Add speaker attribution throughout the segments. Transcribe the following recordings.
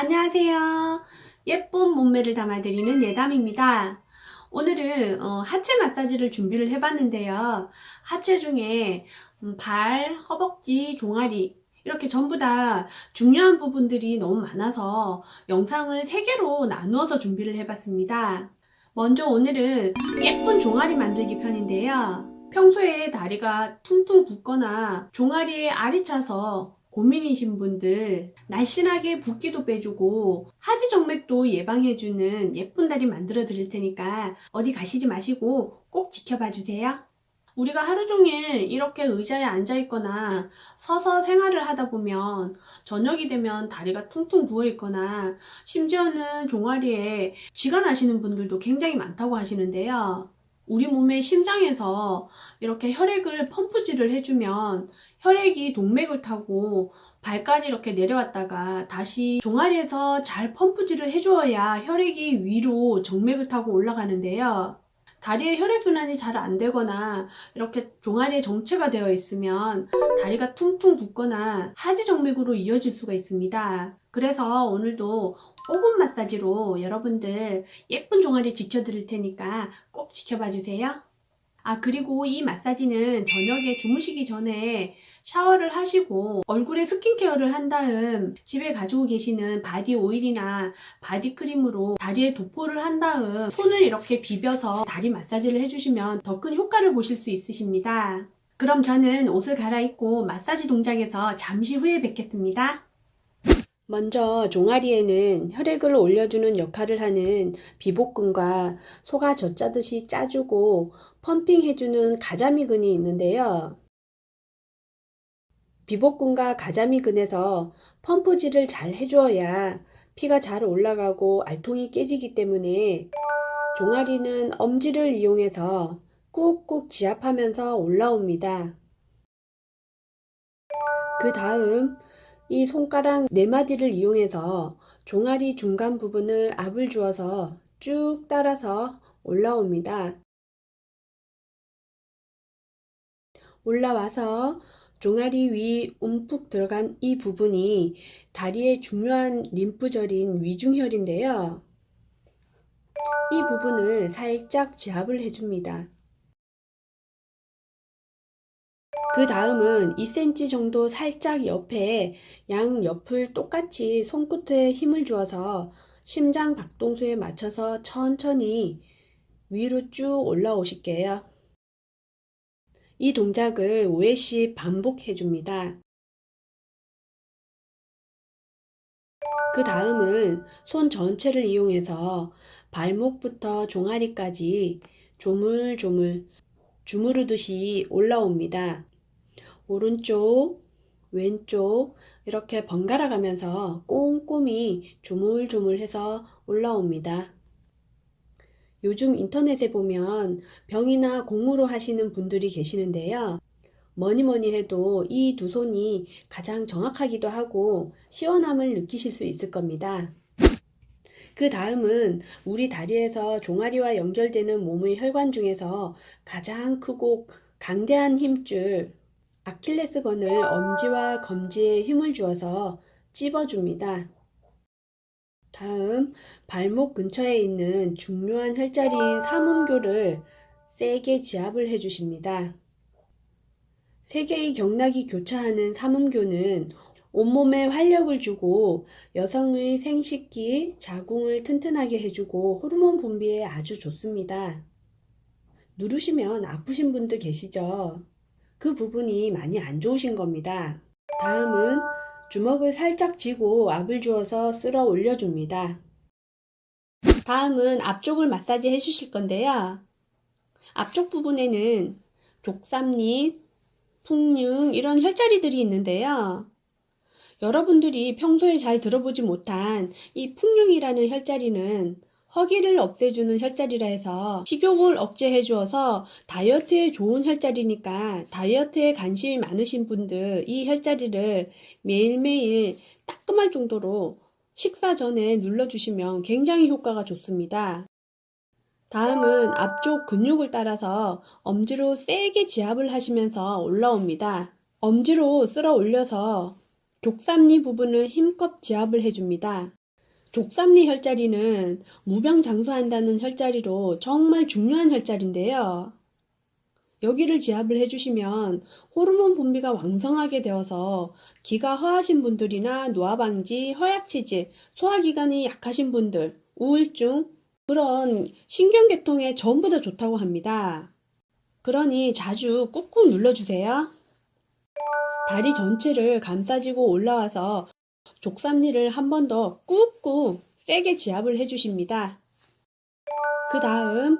Speaker 1: 안녕하세요. 예쁜 몸매를 담아드리는 예담입니다. 오늘은 어, 하체 마사지를 준비를 해봤는데요. 하체 중에 음, 발, 허벅지, 종아리 이렇게 전부 다 중요한 부분들이 너무 많아서 영상을 3개로 나누어서 준비를 해봤습니다. 먼저 오늘은 예쁜 종아리 만들기 편인데요. 평소에 다리가 퉁퉁 붓거나 종아리에 알이 차서 고민이신 분들 날씬하게 붓기도 빼주고 하지 정맥도 예방해주는 예쁜 다리 만들어 드릴 테니까 어디 가시지 마시고 꼭 지켜봐 주세요. 우리가 하루 종일 이렇게 의자에 앉아 있거나 서서 생활을 하다 보면 저녁이 되면 다리가 퉁퉁 부어 있거나 심지어는 종아리에 쥐가 나시는 분들도 굉장히 많다고 하시는데요. 우리 몸의 심장에서 이렇게 혈액을 펌프질을 해주면 혈액이 동맥을 타고 발까지 이렇게 내려왔다가 다시 종아리에서 잘 펌프질을 해주어야 혈액이 위로 정맥을 타고 올라가는데요. 다리에 혈액순환이 잘 안 되거나 이렇게 종아리에 정체가 되어 있으면 다리가 퉁퉁 붓거나 하지정맥으로 이어질 수가 있습니다. 그래서 오늘도 5분 마사지로 여러분들 예쁜 종아리 지켜드릴 테니까 꼭 지켜봐 주세요. 아, 그리고 이 마사지는 저녁에 주무시기 전에 샤워를 하시고 얼굴에 스킨케어를 한 다음 집에 가지고 계시는 바디 오일이나 바디 크림으로 다리에 도포를 한 다음 손을 이렇게 비벼서 다리 마사지를 해주시면 더 큰 효과를 보실 수 있으십니다. 그럼 저는 옷을 갈아입고 마사지 동작에서 잠시 후에 뵙겠습니다. 먼저 종아리에는 혈액을 올려주는 역할을 하는 비복근과 소가 젖짜듯이 짜주고 펌핑해주는 가자미근이 있는데요. 비복근과 가자미근에서 펌프질을 잘 해주어야 피가 잘 올라가고 알통이 깨지기 때문에 종아리는 엄지를 이용해서 꾹꾹 지압하면서 올라옵니다. 그 다음 이 손가락 네 마디를 이용해서 종아리 중간 부분을 압을 주어서 쭉 따라서 올라옵니다. 올라와서 종아리 위 움푹 들어간 이 부분이 다리의 중요한 림프절인 위중혈인데요. 이 부분을 살짝 지압을 해줍니다. 그 다음은 2cm 정도 살짝 옆에 양 옆을 똑같이 손끝에 힘을 주어서 심장 박동수에 맞춰서 천천히 위로 쭉 올라오실게요. 이 동작을 5회씩 반복해 줍니다. 그 다음은 손 전체를 이용해서 발목부터 종아리까지 조물조물 주무르듯이 올라옵니다. 오른쪽, 왼쪽 이렇게 번갈아 가면서 꼼꼼히 조물조물해서 올라옵니다. 요즘 인터넷에 보면 병이나 공으로 하시는 분들이 계시는데요. 뭐니 뭐니 해도 이 두 손이 가장 정확하기도 하고 시원함을 느끼실 수 있을 겁니다. 그 다음은 우리 다리에서 종아리와 연결되는 몸의 혈관 중에서 가장 크고 강대한 힘줄 아킬레스건을 엄지와 검지에 힘을 주어서 찝어줍니다. 다음 발목 근처에 있는 중요한 혈자리인 삼음교를 세게 지압을 해주십니다. 세 개의 경락이 교차하는 삼음교는 온몸에 활력을 주고 여성의 생식기, 자궁을 튼튼하게 해주고 호르몬 분비에 아주 좋습니다. 누르시면 아프신 분들 계시죠? 그 부분이 많이 안 좋으신 겁니다. 다음은 주먹을 살짝 쥐고 압을 주어서 쓸어 올려줍니다. 다음은 앞쪽을 마사지 해주실 건데요. 앞쪽 부분에는 족삼립, 풍륜 이런 혈자리들이 있는데요. 여러분들이 평소에 잘 들어보지 못한 이 풍륜이라는 혈자리는 허기를 없애주는 혈자리라 해서 식욕을 억제해 주어서 다이어트에 좋은 혈자리니까 다이어트에 관심이 많으신 분들 이 혈자리를 매일매일 따끔할 정도로 식사 전에 눌러주시면 굉장히 효과가 좋습니다. 다음은 앞쪽 근육을 따라서 엄지로 세게 지압을 하시면서 올라옵니다. 엄지로 쓸어 올려서 족삼리 부분을 힘껏 지압을 해줍니다. 족삼리 혈자리는 무병장수한다는 혈자리로 정말 중요한 혈자리인데요. 여기를 지압을 해주시면 호르몬 분비가 왕성하게 되어서 기가 허하신 분들이나 노화방지, 허약체질, 소화기관이 약하신 분들, 우울증, 그런 신경계통에 전부 다 좋다고 합니다. 그러니 자주 꾹꾹 눌러주세요. 다리 전체를 감싸지고 올라와서 족삼리를 한 번 더 꾹꾹 세게 지압을 해주십니다. 그 다음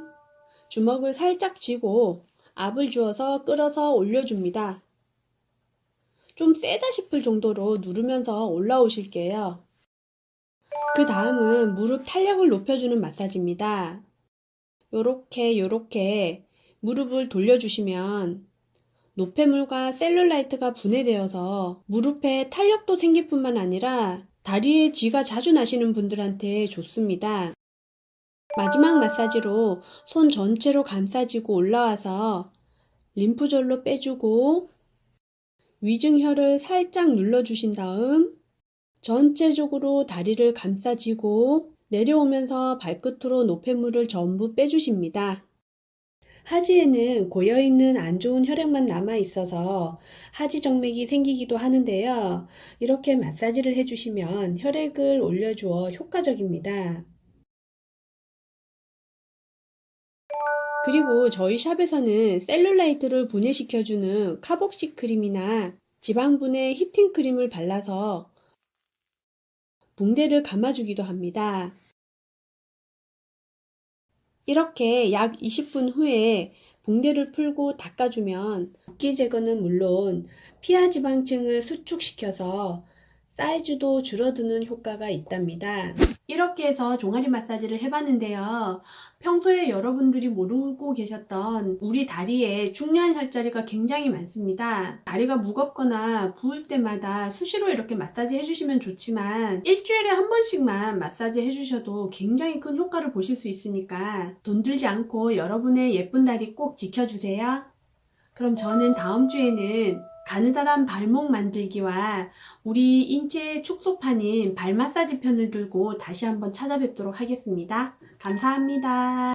Speaker 1: 주먹을 살짝 쥐고 압을 주어서 끌어서 올려줍니다. 좀 세다 싶을 정도로 누르면서 올라오실게요. 그 다음은 무릎 탄력을 높여주는 마사지입니다. 요렇게 요렇게 무릎을 돌려주시면 노폐물과 셀룰라이트가 분해되어서 무릎에 탄력도 생길 뿐만 아니라 다리에 쥐가 자주 나시는 분들한테 좋습니다. 마지막 마사지로 손 전체로 감싸지고 올라와서 림프절로 빼주고 위중혈을 살짝 눌러주신 다음 전체적으로 다리를 감싸지고 내려오면서 발끝으로 노폐물을 전부 빼주십니다. 하지에는 고여있는 안 좋은 혈액만 남아 있어서 하지 정맥이 생기기도 하는데요. 이렇게 마사지를 해주시면 혈액을 올려주어 효과적입니다. 그리고 저희 샵에서는 셀룰라이트를 분해시켜주는 카복시 크림이나 지방분해 히팅 크림을 발라서 붕대를 감아주기도 합니다. 이렇게 약 20분 후에 붕대를 풀고 닦아주면 붓기 제거는 물론 피하 지방층을 수축시켜서 사이즈도 줄어드는 효과가 있답니다. 이렇게 해서 종아리 마사지를 해봤는데요. 평소에 여러분들이 모르고 계셨던 우리 다리에 중요한 혈자리가 굉장히 많습니다. 다리가 무겁거나 부을 때마다 수시로 이렇게 마사지 해주시면 좋지만 일주일에 한 번씩만 마사지 해주셔도 굉장히 큰 효과를 보실 수 있으니까 돈 들지 않고 여러분의 예쁜 다리 꼭 지켜주세요. 그럼 저는 다음 주에는 가느다란 발목 만들기와 우리 인체 축소판인 발 마사지 편을 들고 다시 한번 찾아뵙도록 하겠습니다. 감사합니다.